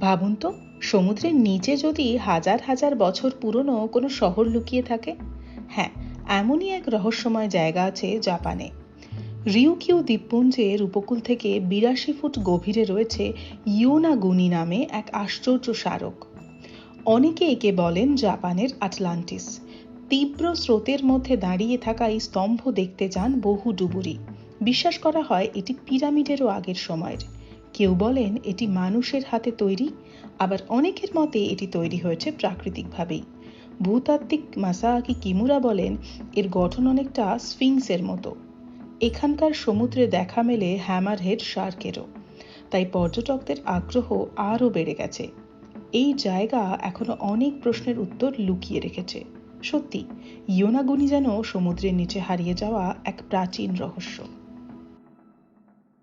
ভাবুন তো সমুদ্রের নিচে যদি হাজার হাজার বছর পুরনো কোনো শহর লুকিয়ে থাকে? হ্যাঁ এমনই এক রহস্যময় জায়গা আছে জাপানে। রিউকিউ দ্বীপপুঞ্জের উপকূল থেকে বিরাশি ফুট গভীরে রয়েছে ইয়োনাগুনি নামে এক আশ্চর্য স্মারক। অনেকে একে বলেন জাপানের আটলান্টিস। তীব্র স্রোতের মধ্যে দাঁড়িয়ে থাকা এই স্তম্ভ দেখতে যান বহু ডুবুরি। বিশ্বাস করা হয় এটি পিরামিডেরও আগের সময়ের। কেউ বলেন এটি মানুষের হাতে তৈরি, আবার অনেকের মতে এটি তৈরি হয়েছে প্রাকৃতিকভাবেই ভূতাত্ত্বিক মাসাকি কিমুরা বলেন, এর গঠন অনেকটা স্ফিংসের মতো। এখানকার সমুদ্রে দেখা মেলে হ্যামারহেড শার্কেরও। তাই পর্যটকদের আগ্রহ আরও বেড়ে গেছে। এই জায়গা এখনও অনেক প্রশ্নের উত্তর লুকিয়ে রেখেছে। সত্যি, ইয়োনাগুনি যেন সমুদ্রের নিচে হারিয়ে যাওয়া এক প্রাচীন রহস্য।